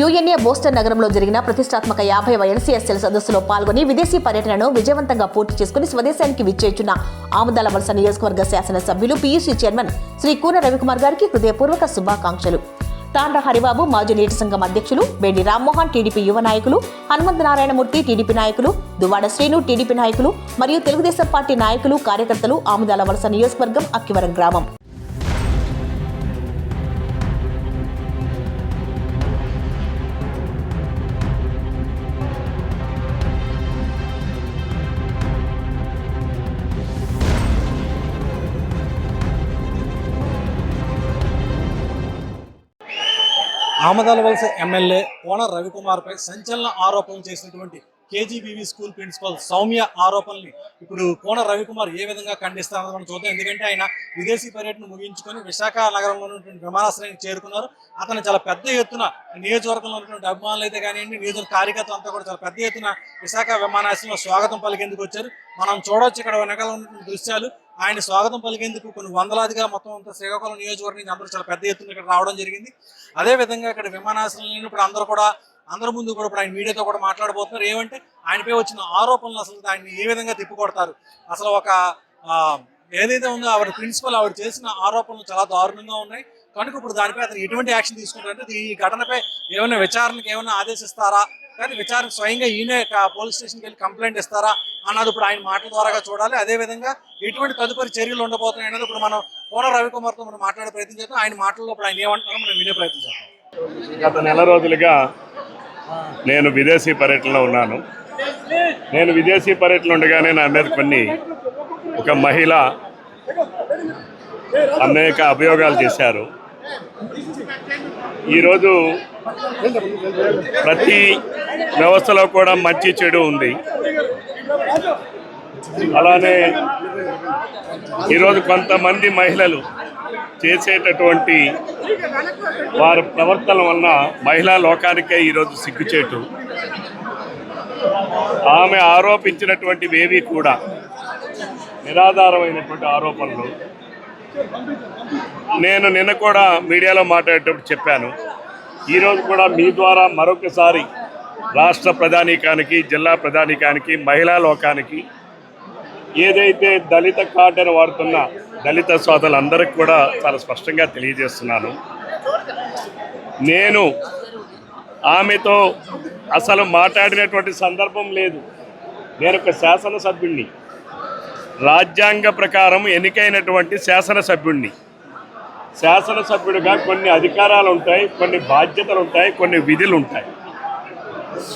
UNA Boston నగరంలో జరిగిన ప్రతిష్టాత్మక యాభైవ ఎన్సీఎస్ఎల్ సదస్సులో పాల్గొని విదేశీ పర్యటనను విజయవంతంగా పూర్తి చేసుకుని స్వదేశానికి విచ్చేచున్న ఆముదాల వలస నియోజకవర్గ శాసనసభ్యులు పీయూసీ చైర్మన్ శ్రీ కూన రవికుమార్ గారికి హృదయపూర్వక శుభాకాంక్షలు. తాండ్ర హరిబాబు మాజీ నీటి సంఘం అధ్యక్షులు బేడి రామ్మోహన్ టీడీపీ యువ నాయకులు హనుమంత నారాయణమూర్తి టీడీపీ నాయకులు దువాడ శ్రీను టీడీపీ నాయకులు మరియు తెలుగుదేశం పార్టీ నాయకులు కార్యకర్తలు ఆముదాల వలస నియోజకవర్గం అక్కివరం గ్రామం. ఆమదాల వలస ఎమ్మెల్యే కోన రవికుమార్పై సంచలన ఆరోపణలు చేసినటువంటి కేజీబీవీ స్కూల్ ప్రిన్సిపల్ సౌమ్య ఆరోపణల్ని ఇప్పుడు కోన రవికుమార్ ఏ విధంగా ఖండిస్తారో మనం చూద్దాం. ఎందుకంటే ఆయన విదేశీ పర్యటన ముగించుకొని విశాఖ నగరంలో ఉన్నటువంటి విమానాశ్రయానికి చేరుకున్నారు. అతను చాలా పెద్ద ఎత్తున నియోజకవర్గంలో ఉన్నటువంటి అభిమానులు అయితే కానివ్వండి నియోజకవర్గ కార్యకర్తలు అంతా కూడా చాలా పెద్ద ఎత్తున విశాఖ విమానాశ్రయంలో స్వాగతం పలికేందుకు వచ్చారు. మనం చూడొచ్చు ఇక్కడ వెనకాల ఉన్నటువంటి దృశ్యాలు. ఆయన స్వాగతం పలికేందుకు కొన్ని వందలాదిగా మొత్తం అంతా శ్రీకాకుళం నియోజకవర్గం నుంచి అందరూ చాలా పెద్ద ఎత్తున ఇక్కడ రావడం జరిగింది. అదే విధంగా ఇక్కడ విమానాశ్రయం ఇప్పుడు అందరూ కూడా అందరి ముందు కూడా ఇప్పుడు ఆయన మీడియాతో కూడా మాట్లాడబోతున్నారు. ఏమంటే ఆయనపై వచ్చిన ఆరోపణలు అసలు ఆయన ఏ విధంగా తిప్పికొడతారు? అసలు ఒక ఏదైతే ఉందో ఆవిడ ప్రిన్సిపల్ ఆవిడ చేసిన ఆరోపణలు చాలా దారుణంగా ఉన్నాయి. కనుక ఇప్పుడు దానిపై అతను ఎటువంటి యాక్షన్ తీసుకుంటారంటే ఈ ఘటనపై ఏమైనా విచారణకు ఏమైనా ఆదేశిస్తారా? కానీ విచారణ స్వయంగా ఈయనే పోలీస్ స్టేషన్కి వెళ్ళి కంప్లైంట్ ఇస్తారా అన్నది ఇప్పుడు ఆయన మాటల ద్వారా చూడాలి. అదే విధంగా ఎటువంటి తదుపరి చర్యలు ఉండబోతున్నాయి అన్నది ఇప్పుడు మనం కోన రవికుమార్తో మనం మాట్లాడే ప్రయత్నం చేద్దాం. ఆయన మాటల్లో ఇప్పుడు ఆయన ఏమంటారో మనం వినే ప్రయత్నం చేద్దాం. గత నెల రోజులుగా నేను విదేశీ పర్యటనలో ఉన్నాను. నేను విదేశీ పర్యటన ఉండగానే నా మీద కొన్ని ఒక మహిళ అనేక అభియోగాలు చేశారు. ఈరోజు ప్రతి వ్యవస్థలో కూడా మంచి చెడు ఉంది. అలానే ఈరోజు కొంతమంది మహిళలు చేసేటటువంటి వారి ప్రవర్తన వలన మహిళా లోకానికే ఈరోజు సిగ్గుచేటు. ఆమె ఆరోపించినటువంటి వేవి కూడా నిరాధారమైనటువంటి ఆరోపణలు. నేను నిన్న కూడా మీడియాలో మాట్లాడేటప్పుడు చెప్పాను. ఈరోజు కూడా మీ ద్వారా మరొకసారి రాష్ట్ర ప్రధానికానికి జిల్లా ప్రధానికానికి మహిళా లోకానికి ఏదైతే దళిత కార్డును వాడుతున్న దళిత సోదరులందరికీ కూడా చాలా స్పష్టంగా తెలియజేస్తున్నాను. నేను ఆమెతో అసలు మాట్లాడినటువంటి సందర్భం లేదు. నేను ఒక శాసనసభ్యుణ్ణి. రాజ్యాంగ ప్రకారం ఎన్నికైనటువంటి శాసనసభ్యుణ్ణి. శాసనసభ్యుడిగా కొన్ని అధికారాలు ఉంటాయి కొన్ని బాధ్యతలు ఉంటాయి కొన్ని విధులు ఉంటాయి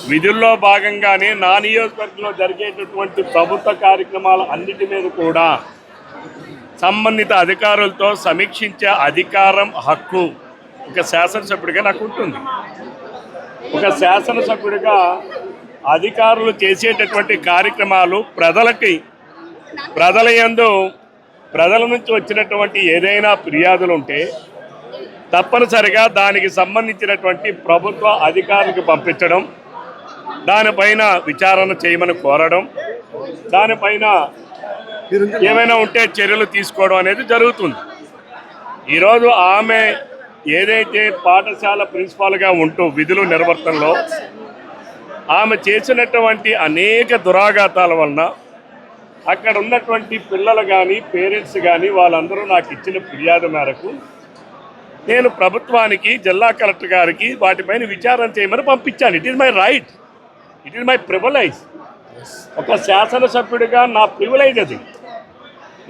విధుల్లో భాగంగానే నా నియోజకవర్గంలో జరిగేటటువంటి ప్రభుత్వ కార్యక్రమాల అన్నిటి మీద కూడా సంబంధిత అధికారులతో సమీక్షించే అధికారం హక్కు ఒక శాసనసభ్యుడిగా నాకు ఉంటుంది ఒక శాసనసభ్యుడిగా అధికారులు చేసేటటువంటి కార్యక్రమాలు ప్రజలకి ప్రజల యందు ప్రజల నుంచి వచ్చినటువంటి ఏదైనా ఫిర్యాదులు ఉంటే తప్పనిసరిగా దానికి సంబంధించినటువంటి ప్రభుత్వ అధికారులకు పంపించడం దానిపైన విచారణ చేయమని కోరడం దానిపైన ఏమైనా ఉంటే చర్యలు తీసుకోవడం అనేది జరుగుతుంది. ఈరోజు ఆమె ఏదైతే పాఠశాల ప్రిన్సిపాల్గా ఉంటూ విధులు నిర్వర్తనలో ఆమె చేసినటువంటి అనేక దురాఘాతాల వలన అక్కడ ఉన్నటువంటి పిల్లలు కానీ పేరెంట్స్ కానీ వాళ్ళందరూ నాకు ఇచ్చిన ఫిర్యాదు మేరకు నేను ప్రభుత్వానికి జిల్లా కలెక్టర్ గారికి వాటిపైన విచారణ చేయమని పంపించాను. It is my right it is my privilege ఒక శాసనసభ్యుడిగా నా ప్రివిలైజ్ అది.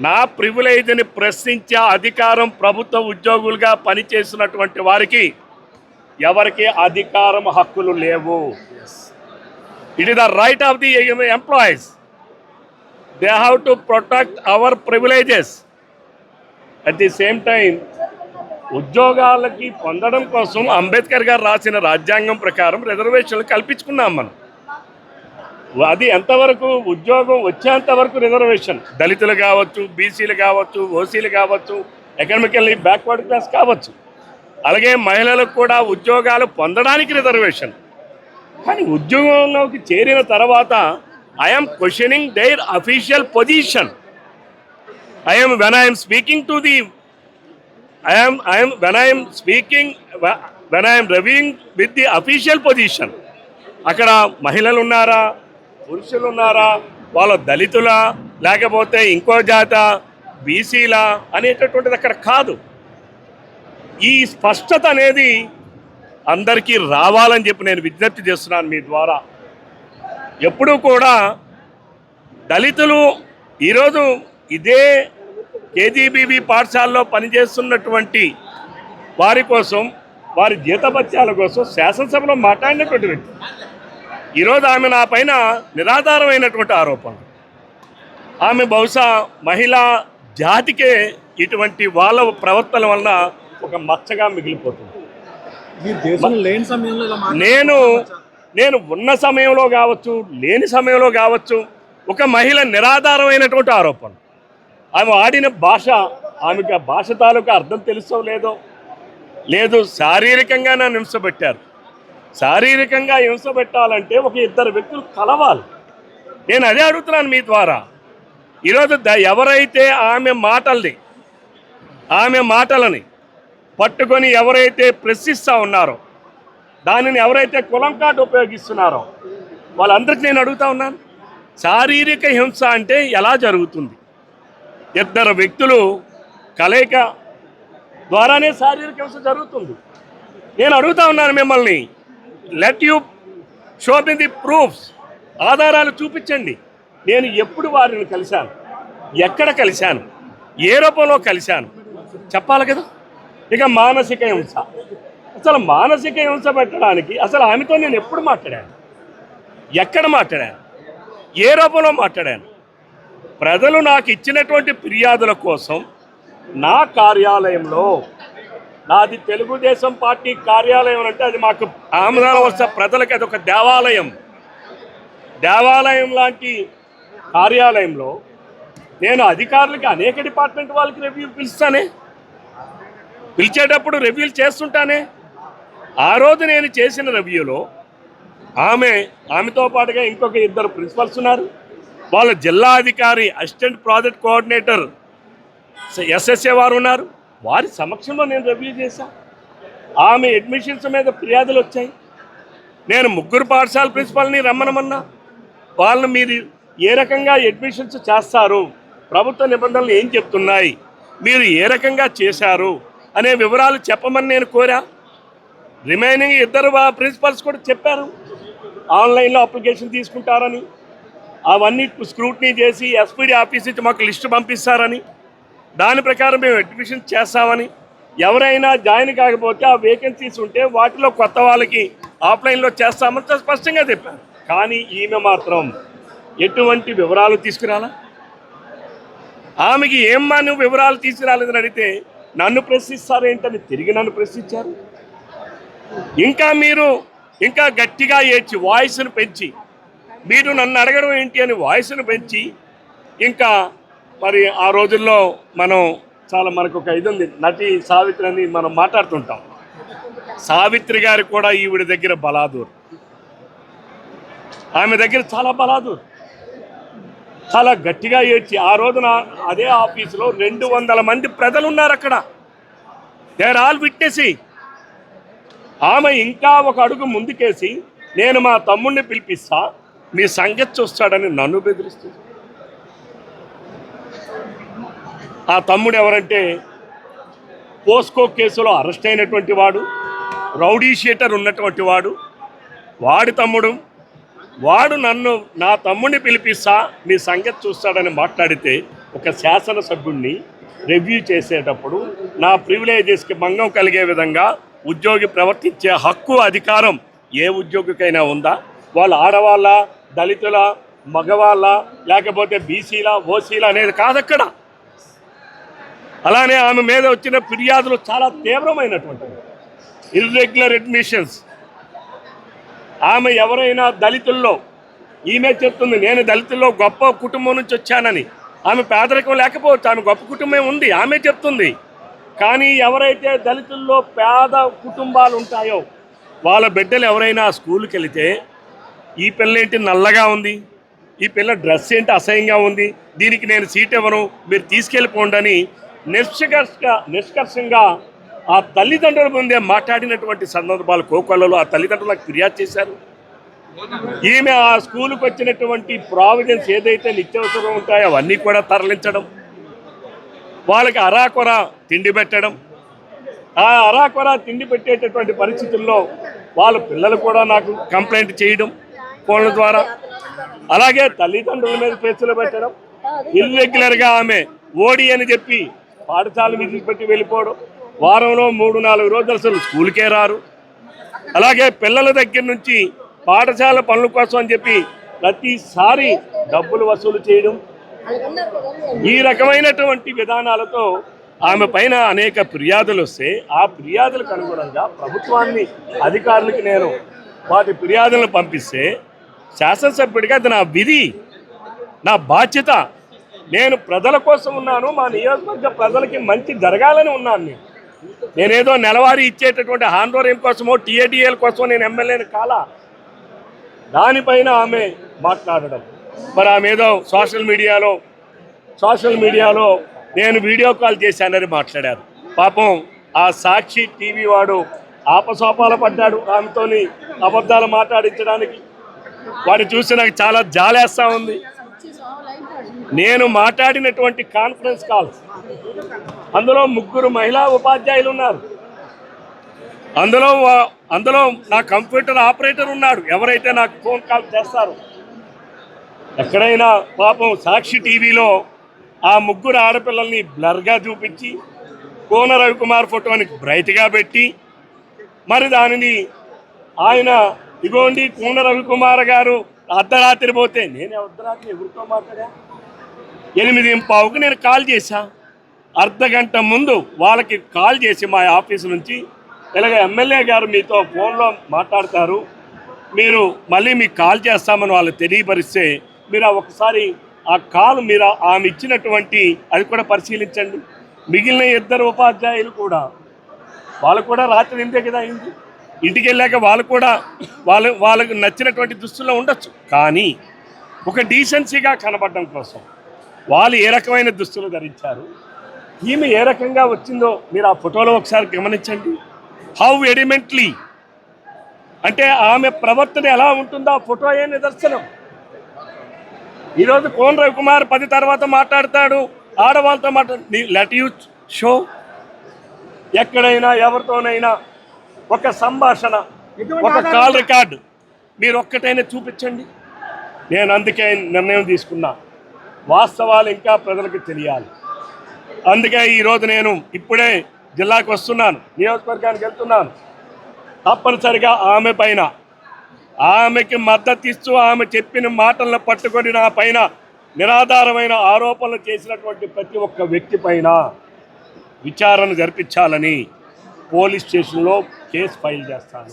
నా ప్రివిలైజ్ని ప్రశ్నించే అధికారం ప్రభుత్వ ఉద్యోగులుగా పనిచేసినటువంటి వారికి ఎవరికి అధికారం హక్కులు లేవు. It is the right of the employees they have to protect our privileges at the same time ఉద్యోగాలకి పొందడం కోసం అంబేద్కర్ గారు రాసిన రాజ్యాంగం ప్రకారం రిజర్వేషన్లు కల్పించుకున్నాం మనం. అది ఎంతవరకు ఉద్యోగం వచ్చేంత వరకు రిజర్వేషన్ దళితులు కావచ్చు బీసీలు కావచ్చు ఓసీలు కావచ్చు ఎకనామికల్లీ బ్యాక్వర్డ్ క్లాస్ కావచ్చు. అలాగే మహిళలకు కూడా ఉద్యోగాలు పొందడానికి రిజర్వేషన్ కానీ ఉద్యోగంలోకి చేరిన తర్వాత I'm questioning their official position I'm when I'm speaking to the I'm I'm when I'm speaking when I'm reviewing with the official position అక్కడ మహిళలు ఉన్నారా పురుషులు ఉన్నారా వాళ్ళ దళితులా లేకపోతే ఇంకో జాత బీసీలా అనేటటువంటిది అక్కడ కాదు. ఈ స్పష్టత అనేది అందరికీ రావాలని చెప్పి నేను విజ్ఞప్తి చేస్తున్నాను మీ ద్వారా. ఎప్పుడూ కూడా దళితులు ఈరోజు ఇదే కేజీబీబీ పాఠశాలలో పనిచేస్తున్నటువంటి వారి కోసం వారి జీతభత్యాల కోసం శాసనసభలో మాట్లాడినటువంటి వ్యక్తి. ఈరోజు ఆమె నా పైన నిరాధారమైనటువంటి ఆరోపణ ఆమె బహుశా మహిళా జాతికే ఇటువంటి వాళ్ళ ప్రవర్తన వలన ఒక మచ్చగా మిగిలిపోతుంది. నేను నేను ఉన్న సమయంలో కావచ్చు లేని సమయంలో కావచ్చు ఒక మహిళ నిరాధారమైనటువంటి ఆరోపణ. ఆమె ఆడిన భాష ఆమెకి ఆ భాష తాలూకా అర్థం తెలుసో లేదో లేదు శారీరకంగా నన్ను హింసపెట్టారు శారీరకంగా హింస పెట్టాలంటే ఒక ఇద్దరు వ్యక్తులు కలవాలి. నేను అదే అడుగుతున్నాను మీ ద్వారా. ఈరోజు ఎవరైతే ఆమె మాటల్ని ఆమె మాటలని పట్టుకొని ఎవరైతే ప్రశ్నిస్తూ ఉన్నారో దానిని ఎవరైతే కులం కార్డు ఉపయోగిస్తున్నారో వాళ్ళందరికీ నేను అడుగుతా ఉన్నాను. శారీరక హింస అంటే ఎలా జరుగుతుంది? ఇద్దరు వ్యక్తులు కలయిక ద్వారానే శారీరక హింస జరుగుతుంది. నేను అడుగుతా ఉన్నాను మిమ్మల్ని let you show the proofs ఆధారాలు చూపించండి. నేను ఎప్పుడు వారిని కలిశాను? ఎక్కడ కలిశాను? ఏ రూపంలో కలిశాను? చెప్పాలి కదా? ఇక మానసిక హింస. అసలు మానసిక హింస పెట్టడానికి అసలు ఆమెతో నేను ఎప్పుడు మాట్లాడాను? ఎక్కడ మాట్లాడాను? ఏ రూపంలో మాట్లాడాను? ప్రజలు నాకు ఇచ్చినటువంటి ఫిర్యాదుల కోసం నా కార్యాలయంలో నాది తెలుగుదేశం పార్టీ కార్యాలయం అంటే అది మాకు ఆమదాన వలస ప్రజలకు అది ఒక దేవాలయం. దేవాలయం లాంటి కార్యాలయంలో నేను అధికారులకి అనేక డిపార్ట్మెంట్ వాళ్ళకి రివ్యూ పిలుస్తానే. పిలిచేటప్పుడు రివ్యూలు చేస్తుంటానే. ఆ రోజు నేను చేసిన రివ్యూలో ఆమె ఆమెతో పాటుగా ఇంకొక ఇద్దరు ప్రిన్సిపల్స్ ఉన్నారు. వాళ్ళ జిల్లా అధికారి అసిస్టెంట్ ప్రాజెక్ట్ కోఆర్డినేటర్ ఎస్ఎస్ఏ వారు ఉన్నారు. వారి సమక్షంలో నేను రివ్యూ చేశా. ఆమె అడ్మిషన్స్ మీద ఫిర్యాదులు వచ్చాయి. నేను ముగ్గురు పాఠశాల ప్రిన్సిపాల్ని రమ్మనమన్నా. వాళ్ళని మీరు ఏ రకంగా అడ్మిషన్స్ చేస్తారు? ప్రభుత్వ నిబంధనలు ఏం చెప్తున్నాయి? మీరు ఏ రకంగా చేశారు? అనే వివరాలు చెప్పమని నేను కోరా. రిమైనింగ్ ఇద్దరు ప్రిన్సిపల్స్ కూడా చెప్పారు. ఆన్లైన్లో అప్లికేషన్ తీసుకుంటారని అవన్నీ స్క్రూట్నీ చేసి ఎస్పీడీ ఆఫీస్ నుంచి మాకు లిస్టు పంపిస్తారని దాని ప్రకారం మేము అడ్మిషన్ చేస్తామని ఎవరైనా జాయిన్ కాకపోతే ఆ వేకెన్సీస్ ఉంటే వాటిలో కొత్త వాళ్ళకి ఆఫ్లైన్లో చేస్తామని స్పష్టంగా చెప్పారు. కానీ ఈమె మాత్రం ఎటువంటి వివరాలు తీసుకురాలా? ఆమెకి ఏమ్మా నువ్వు వివరాలు తీసుకురాలేదని అడిగితే నన్ను ప్రశ్నిస్తారేంటని తిరిగి నన్ను ప్రశ్నించారు. ఇంకా మీరు ఇంకా గట్టిగా ఏడ్చి వాయిస్ను పెంచి మీరు నన్ను అడగడం ఏంటి అని వాయిస్ను పెంచి ఇంకా మరి ఆ రోజుల్లో మనం చాలా మనకు ఒక ఇది ఉంది నటి సావిత్రి అని మనం మాట్లాడుతుంటాం. సావిత్రి గారు కూడా ఈవిడ దగ్గర బలాదూర్. ఆమె దగ్గర చాలా బలాదూర్. చాలా గట్టిగా ఏడ్చి ఆ రోజున అదే ఆఫీసులో రెండు వందల మంది ప్రజలు ఉన్నారు అక్కడ. దే ఆర్ ఆల్ విట్నెసింగ్ ఆమె ఇంకా ఒక అడుగు ముందుకేసి నేను మా తమ్ముడిని పిలిపిస్తా మీ సంగతి చూస్తాడని నన్ను బెదిరిస్తుంది. ఆ తమ్ముడు ఎవరంటే పోస్కో కేసులో అరెస్ట్ అయినటువంటి వాడు రౌడీ షీటర్ ఉన్నటువంటి వాడు. వాడి తమ్ముడు వాడు నన్ను నా తమ్ముడిని పిలిపిస్తా మీ సంగతి చూస్తాడని మాట్లాడితే ఒక శాసనసభ్యుడిని రివ్యూ చేసేటప్పుడు నా ప్రివిలేజెస్కి భంగం కలిగే విధంగా ఉద్యోగి ప్రవర్తించే హక్కు అధికారం ఏ ఉద్యోగికైనా ఉందా? వాళ్ళు ఆడవాళ్ళ దళితుల మగవాళ్ళ లేకపోతే బీసీల ఓసీల అనేది కాదక్కడ. అలానే ఆమె మీద వచ్చిన ఫిర్యాదులు చాలా తీవ్రమైనటువంటివి ఇర్రెగ్యులర్ అడ్మిషన్స్ ఆమె ఎవరైనా దళితుల్లో ఈమె చెప్తుంది నేను దళితుల్లో గొప్ప కుటుంబం నుంచి వచ్చానని. ఆమె పేదరికం లేకపోవచ్చు ఆమె గొప్ప కుటుంబం ఉంది ఆమె చెప్తుంది. కానీ ఎవరైతే దళితుల్లో పేద కుటుంబాలు ఉంటాయో వాళ్ళ బిడ్డలు ఎవరైనా స్కూల్కి వెళితే ఈ పిల్ల ఏంటి నల్లగా ఉంది? ఈ పిల్ల డ్రెస్ ఏంటి అసహ్యంగా ఉంది? దీనికి నేను సీట్ ఇవ్వను మీరు తీసుకెళ్ళిపోండి అని నిష్కర్ష నిష్కర్షంగా ఆ తల్లిదండ్రుల ముందే మాట్లాడినటువంటి సందర్భాలు కోకొల్లలో ఆ తల్లిదండ్రులకు ఫిర్యాదు చేశారు. ఈమె ఆ స్కూల్కి వచ్చినటువంటి ప్రావిడెన్స్ ఏదైతే నిత్యవసరం ఉంటాయో అవన్నీ కూడా తరలించడం. వాళ్ళకి అరాకొర తిండి పెట్టడం. ఆ అరాకొర తిండి పెట్టేటటువంటి పరిస్థితుల్లో వాళ్ళ పిల్లలు కూడా నాకు కంప్లైంట్ చేయడం ఫోన్ల ద్వారా. అలాగే తల్లిదండ్రుల మీద కేసులు పెట్టడం. ఇర్రెగ్యులర్గా ఆమె ఓడి అని చెప్పి పాఠశాల విధులు పెట్టి వెళ్ళిపోవడం. వారంలో మూడు నాలుగు రోజులు అసలు స్కూల్కే రారు. అలాగే పిల్లల దగ్గర నుంచి పాఠశాల పనుల కోసం అని చెప్పి ప్రతిసారి డబ్బులు వసూలు చేయడం. ఈ రకమైనటువంటి విధానాలతో ఆమె పైన అనేక ఫిర్యాదులు వస్తే ఆ ఫిర్యాదులకు అనుగుణంగా ప్రభుత్వాన్ని అధికారులకి నేను వాటి ఫిర్యాదులను పంపిస్తే శాసనసభ్యుడిగా అది నా విధి నా బాధ్యత. నేను ప్రజల కోసం ఉన్నాను మా నియోజకవర్గ ప్రజలకి మంచి జరగాలని ఉన్నాను నేను నేనేదో నెలవారీ ఇచ్చేటటువంటి హాండోరియం కోసమో టీఏడిఎల్ కోసమో నేను ఎమ్మెల్యేని కాలా. దానిపైన ఆమె మాట్లాడడం. మరి ఆమె ఏదో సోషల్ మీడియాలో సోషల్ మీడియాలో నేను వీడియో కాల్ చేశానని మాట్లాడారు. పాపం ఆ సాక్షి టీవీ వాడు ఆపసోపాల పడ్డాడు ఆమెతోని అబద్ధాలు మాట్లాడించడానికి. వాడు చూసి నాకు చాలా జాలేస్తా ఉంది. నేను మాట్లాడినటువంటి కాన్ఫరెన్స్ కాల్స్ అందులో ముగ్గురు మహిళా ఉపాధ్యాయులు ఉన్నారు. అందులో వా- అందులో నా కంప్యూటర్ ఆపరేటర్ ఉన్నాడు. ఎవరైతే నాకు ఫోన్ కాల్ చేస్తారో ఎక్కడైనా పాపం సాక్షి టీవీలో ఆ ముగ్గురు ఆడపిల్లల్ని బ్లర్గా చూపించి కోన రవికుమార్ ఫోటోని బ్రైట్గా పెట్టి మరి దానిని ఆయన ఇగోండి కోన రవికుమార్ గారు అర్ధరాత్రి పోతే నేను అర్ధరాత్రి ఎవరితో మాట్లాడా? ఎనిమిది పావుకు నేను కాల్ చేశా. అర్ధ గంట ముందు వాళ్ళకి కాల్ చేసి మా ఆఫీస్ నుంచి ఇలాగ ఎమ్మెల్యే గారు మీతో ఫోన్లో మాట్లాడతారు మీరు మళ్ళీ మీకు కాల్ చేస్తామని వాళ్ళు తెలియపరిస్తే మీరు ఒకసారి ఆ కాల్ మీరు ఆమె ఇచ్చినటువంటి అది కూడా పరిశీలించండి. మిగిలిన ఇద్దరు ఉపాధ్యాయులు కూడా వాళ్ళు కూడా రాత్రి ఇంతే కదా అయింది. ఇంటికి వెళ్ళాక వాళ్ళు కూడా వాళ్ళు వాళ్ళకు నచ్చినటువంటి దుస్తుల్లో ఉండొచ్చు. కానీ ఒక డీసెన్సీగా కనబడడం కోసం వాళ్ళు ఏ రకమైన దుస్తులు ధరించారు ఈమె ఏ రకంగా వచ్చిందో మీరు ఆ ఫోటోలో ఒకసారి గమనించండి. హౌ ఎడిమెంట్లీ అంటే ఆమె ప్రవర్తన ఎలా ఉంటుందో ఆ ఫోటో ఏ నిదర్శనం. ఈరోజు కోన్ రవికుమార్ పది తర్వాత మాట్లాడతాడు. ఆడవాళ్ళతో మాట్లాడు లెట్ యూ షో. ఎక్కడైనా ఎవరితోనైనా ఒక సంభాషణ ఒక కాల్ రికార్డు మీరు ఒక్కటైనా చూపించండి. నేను అందుకే నిర్ణయం తీసుకున్నా. వాస్తవాలు ఇంకా ప్రజలకు తెలియాలి. అందుకే ఈరోజు నేను ఇప్పుడే జిల్లాకు వస్తున్నాను. నియోజకవర్గానికి వెళ్తున్నాను. తప్పనిసరిగా ఆమె పైన ఆమెకి మద్దతు ఇస్తూ ఆమె చెప్పిన మాటలను పట్టుకొని నా పైన నిరాధారమైన ఆరోపణలు చేసినటువంటి ప్రతి ఒక్క వ్యక్తి పైన విచారణ జరిపించాలని పోలీస్ స్టేషన్లో కేసు ఫైల్ చేస్తాను.